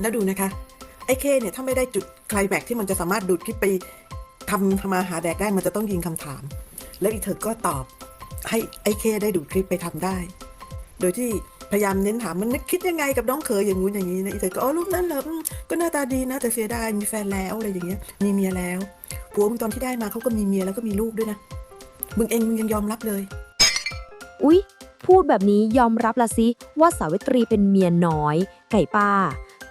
แล้วดูนะคะ ไอ้เคเนี่ย ถ้าไม่ได้จุดไคลแม็กที่มันจะสามารถดูดคลิปไปทำทำมาหาแดกได้มันจะต้องยิงคำถาม แล้วอีเธอก็ตอบให้ไอ้เคได้ดูดคลิปไปทำได้ โดยที่ พยายามเน้นถามมันนึกคิดยังไงกับน้องเขยอย่างงู้นอย่างนี้นะอีเธอก็อ๋อรูปนั้นเหรอก็หน้าตาดีนะ แต่เสียดายมีแฟนแล้วอะไรอย่างเงี้ยมีเมียแล้วผัวมึงตอนที่ได้มาเขาก็มีเมียแล้วก็มีลูกด้วยนะมึงเองมึงยังยอมรับเลย อุ๊ย พูดแบบนี้ยอมรับละสิว่าสาวิตรีเป็นเมียน้อย ไก่ป้า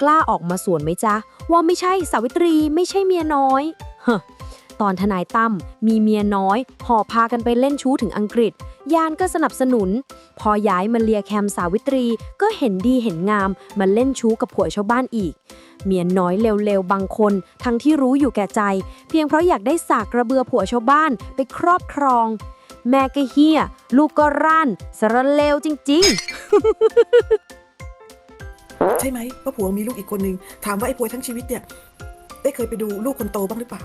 กล้าออกมาสวนไหมจ๊ะ ว่าไม่ใช่สาวิตรีไม่ใช่เมียน้อยฮ้อตอนทนายตั้มมีเมียน้อยห่อพากันไปเล่นชู้ถึงอังกฤษ ยานก็สนับสนุน พอย้ายมาเลียแคมสาวิตรีก็เห็นดีเห็นงามมาเล่นชู้กับผัวชาวบ้านอีก เมียน้อยเร็วๆบางคน ทั้งที่รู้อยู่แก่ใจ เพียงเพราะอยากได้สากกระเบือผัวชาวบ้านไปครอบครอง แม่ก็เฮียลูกก็ร่นสารเลวจริง ๆ ใช่ไหมเพราผัวมีลูกอีกคนนึงถามว่าไอ้ป่วยทั้งชีวิตเนี่ยได้เคยไปดูลูกคนโตบ้างหรือเปล่า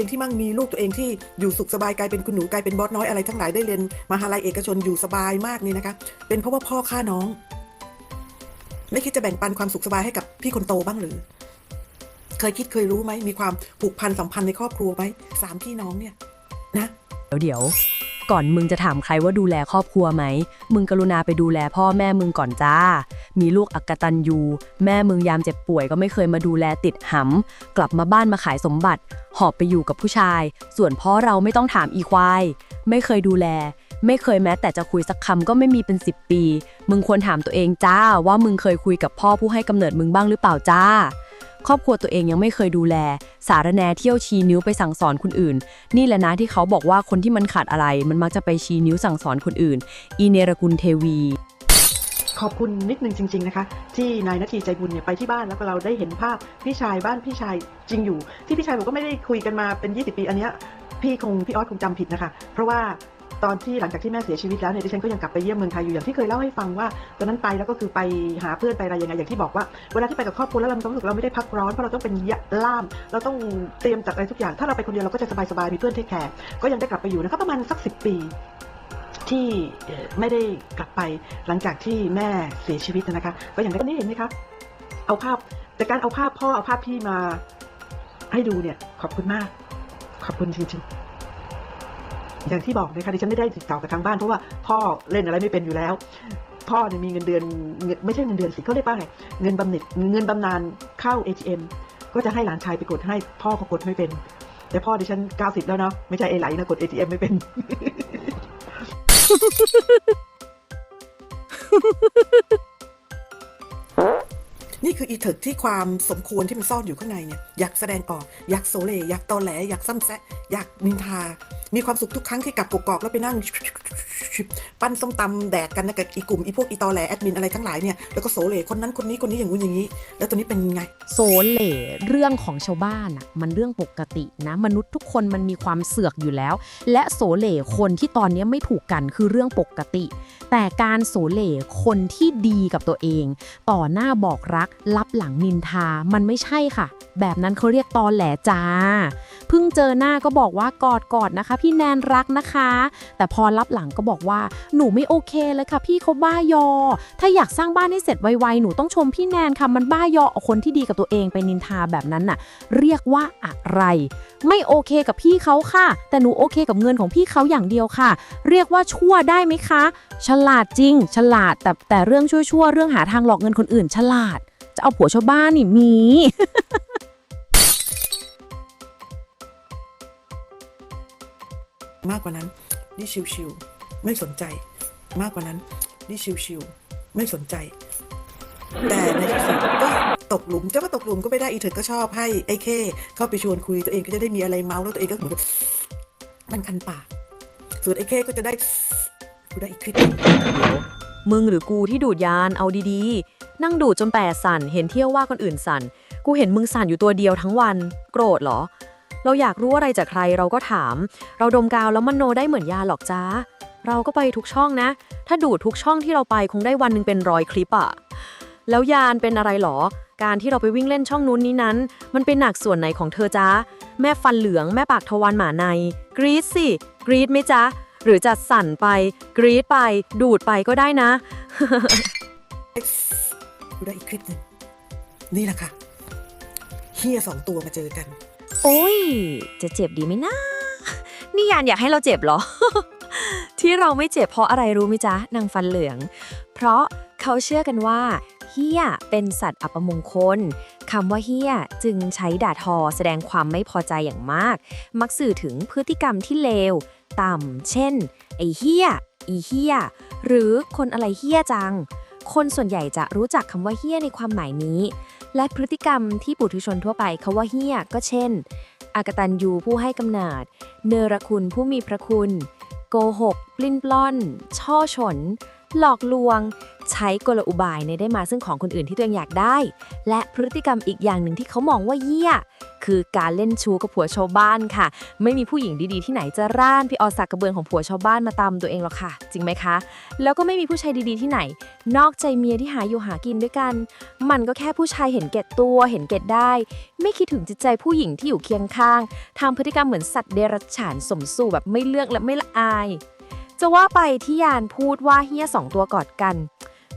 องที่มั่งมีลูกตัวเองที่อยู่สุขสบายกลายเป็นคุณหนูกลายเป็นบอสน้อยอะไรทั้งหลายได้เรียนมหาลัยเอกชนอยู่สบายมากนี่นะคะ เป็นเพราะว่าพ่อฆ่าน้อง ไม่คิดจะแบ่งปันความสุขสบายให้กับพี่คนโตบ้างหรือ เคยคิดเคยรู้ไหมมีความผูกพันสัมพันธ์ในครอบครัวไหมสามพี่น้องเนี่ยนะ เดี๋ยวเดี๋ยว ก่อนมึงจะถามใครว่าดูแลครอบครัวไหม มึงกรุณาไปดูแลพ่อแม่มึงก่อนจ้า มีลูกอักตันยูแม่มึงยามเจ็บป่วยก็ไม่เคยมาดูแลติดหำ กลับมาบ้านมาขายสมบัติ หอบไปอยู่กับผู้ชาย ส่วนพ่อเราไม่ต้องถามอีควาย ไม่เคยดูแล ไม่เคยแม้แต่จะคุยสักคำก็ไม่มีเป็น10ปี มึงควรถามตัวเองจ้าว่ามึงเคยคุยกับพ่อผู้ให้กำเนิดมึงบ้างหรือเปล่าจ้า ครอบครัวตัวเองยังไม่เคยดูแล สารแนเที่ยวชี้นิ้วไปสั่งสอนคนอื่น นี่แหละนะที่เขาบอกว่าคนที่มันขาดอะไร มันมักจะไปชี้นิ้วสั่งสอนคนอื่น อีเนรกุลเทวีขอบคุณนิดนึงจริง ๆ นะคะ ที่นายนาทีใจบุญเนี่ยไปที่บ้านแล้วก็เราได้เห็นภาพพี่ชายบ้านพี่ชายจริงอยู่ ที่พี่ชายบอกก็ไม่ได้คุยกันมาเป็น 20 ปีอันเนี้ยพี่คงพี่ออสคงจำผิดนะคะ เพราะว่า ตอนที่หลังจากที่แม่เสียชีวิตแล้วเนี่ยดิฉันก็ยังกลับไปเยี่ยมเมืองไทยอยู่อย่างที่เคยเล่าให้ฟังว่าตอนนั้นไปแล้วก็คือไปหาเพื่อนไปอะไรยังไงอย่างที่บอกว่าเวลาที่ไปกับครอบครัวแล้วเรามีความรู้สึกเราไม่ได้พักร้อนเพราะเราต้องเป็นล่าม เราต้องเตรียมจัดอะไรทุกอย่าง ถ้าเราไปคนเดียวเราก็จะสบายๆมีเพื่อนเทคแคร์ก็ยังได้กลับไปอยู่นะคะประมาณสักสิบปีที่ไม่ได้กลับไปหลังจากที่แม่เสียชีวิตนะคะ ก็อย่างที่เห็นไหมคะเอาภาพแต่การเอาภาพพ่อเอาภาพพี่มาให้ดูเนี่ย ขอบคุณมาก ขอบคุณจริง ๆ อย่างที่บอกนะคะดิฉันไม่ได้ติดต่อกับทางบ้านเพราะว่าพ่อเล่นอะไรไม่เป็นอยู่แล้ว พ่อเนี่ยมีเงินเดือนเงินไม่ใช่เงินเดือนสิเขาเรียกว่าไงเงินบำเหน็จเงินบำนาญเข้า ATM ก็จะให้หลานชายไปกดให้พ่อก็กดไม่เป็น แต่พ่อดิฉัน 90 แล้วเนาะไม่ใช่ไอไหลนะกด ATM ไม่เป็นนี่คืออีเถิกที่ความสมควรที่มันซ่อนอยู่ข้างในเนี่ย อยากแสดงออก อยากโซเล อยากตอแหล อยากซ้ำแซะ อยากนินทา มีความสุขทุกครั้งที่กลับกกอกแล้วไปนั่ง ปั้นส้มตำแดกกันนะกับอีกลุ่มอีพวกอีตอแหลแอดมินอะไรทั้งหลายเนี่ยแล้วก็โซเลคนนั้นคนนี้คนนี้อย่างงู้นอย่างนี้ แล้วตัวนี้เป็นไงโซเลเรื่องของชาวบ้านอะมันเรื่องปกตินะ มนุษย์ทุกคนมันมีความเสือกอยู่แล้ว และโสเลคนที่ตอนนี้ไม่ถูกกันคือเรื่องปกติ แต่การโสเลคนที่ดีกับตัวเอง ต่อหน้าบอกรักรับหลังนินทามันไม่ใช่ค่ะ แบบนั้นเขาเรียกตอแหลจ้า เพิ่งเจอหน้าก็บอกว่ากอดกอดนะคะ พี่แนนรักนะคะ แต่พอรับหลังก็บอกว่าหนูไม่โอเคเลยค่ะ พี่เขาบ้ายอ ถ้าอยากสร้างบ้านให้เสร็จไวๆหนูต้องชมพี่แนนค่ะมันบ้ายอเอาคนที่ดีกับตัวเองไปนินทาแบบนั้นน่ะ เรียกว่าอะไร ไม่โอเคกับพี่เขาค่ะ แต่หนูโอเคกับเงินของพี่เขาอย่างเดียวค่ะ เรียกว่าชั่วได้ไหมคะ ฉลาดจริง ฉลาดแต่แต่เรื่องชั่วๆเรื่องหาทางหลอกเงินคนอื่น ฉลาด จะเอาผัวชาวบ้านนี่มี มากกว่านั้น นี่ชิวๆไม่สนใจ มากกว่านั้น นี่ชิวๆไม่สนใจ แต่ในที่สุดก็ตกหลุมจะว่าตกหลุมก็ไม่ได้อีเถิดก็ชอบให้ไอ้เคเข้าไปชวนคุยตัวเองก็จะได้มีอะไรเมาส์แล้วตัวเองก็เหมือนมันคันปากส่วนไอ้เคก็จะได้กูได้อีกคลิปมึงหรือกูที่ดูดยานเอาดีๆ นั่งดูดจนแปดสั่น เห็นเที่ยวว่าคนอื่นสั่น กูเห็นมึงสั่นอยู่ตัวเดียวทั้งวัน โกรธเหรอ เราอยากรู้อะไรจากใครเราก็ถาม เราดมกาวแล้วมันโนได้เหมือนยาหรอกจ้า เราก็ไปทุกช่องนะ ถ้าดูดทุกช่องที่เราไปคงได้วันหนึ่งเป็นร้อยคลิปอะแล้วยานเป็นอะไรหรอ การที่เราไปวิ่งเล่นช่องนู้นนี้นั้น มันเป็นหนักส่วนไหนของเธอจ๊ะแม่ฟันเหลืองแม่ปากทวารหมาใน กรีดสิ กรีดไหมจ๊ะ หรือจะสั่นไป กรีดไป ดูดไปก็ได้นะดูได้อีกคลิปหนึ่งนี่แหละค่ะเฮียสองตัวมาเจอกัน โอ้ย จะเจ็บดีไหมนะนี่ยานอยากให้เราเจ็บเหรอ ที่เราไม่เจ็บเพราะอะไรรู้ไหมจ๊ะนางฟันเหลือง เพราะเขาเชื่อกันว่าเฮียเป็นสัตว์อัปมงคลคำว่าเฮียจึงใช้ด่าทอแสดงความไม่พอใจอย่างมาก มักสื่อถึงพฤติกรรมที่เลว ต่ำ เช่น ไอเฮียอีเฮียหรือคนอะไรเฮียจัง คนส่วนใหญ่จะรู้จักคำว่าเฮียในความหมายนี้ และพฤติกรรมที่ปุถุชนทั่วไปเขาว่าเฮี้ยก็เช่น อากตันยูผู้ให้กำเนิด เนรคุณผู้มีพระคุณ โกหก ปลิ้นปล้อน ช่อฉน หลอกลวง ใช้กลอุบายในได้มาซึ่งของคนอื่นที่ตัวเองอยากได้ และพฤติกรรมอีกอย่างหนึ่งที่เขามองว่าเยี่ย คือการเล่นชู้กับผัวชาวบ้านค่ะ ไม่มีผู้หญิงดีๆที่ไหนจะร่านพี่ออสักกระเบือนของผัวชาวบ้านมาตามตัวเองหรอกค่ะ จริงไหมคะ แล้วก็ไม่มีผู้ชายดีๆที่ไหน นอกใจเมียที่หาอยู่หากินด้วยกัน มันก็แค่ผู้ชายเห็นแก่ตัวเห็นแก่ได้ ไม่คิดถึงจิตใจผู้หญิงที่อยู่เคียงข้างทำพฤติกรรมเหมือนสัตว์เดรัจฉานสมสู่แบบไม่เลือกและไม่ละอาย จะว่าไปที่ยานพูดว่าเฮี้ยสองตัวกอดกัน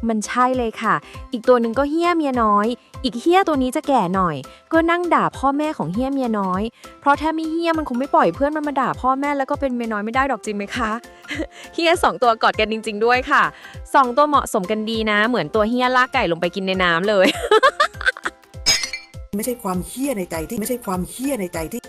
มันใช่เลยค่ะ อีกตัวหนึ่งก็เฮี้ยเมียน้อย อีกเฮี้ยตัวนี้จะแก่หน่อย ก็นั่งด่าพ่อแม่ของเฮี้ยเมียน้อย เพราะถ้าไม่เฮี้ยมันคงไม่ปล่อยเพื่อนมันมาด่าพ่อแม่แล้วก็เป็นเมียน้อยไม่ได้ดอกจริงไหมคะ เฮี้ยสองตัวกอดกันจริง ๆ ด้วยค่ะสองตัวเหมาะสมกันดีนะ เหมือนตัวเฮี้ยลากไก่ลงไปกินในน้ำเลย ไม่ใช่ความเฮี้ยในใจที่ไม่ใช่ความเฮี้ยในใจที่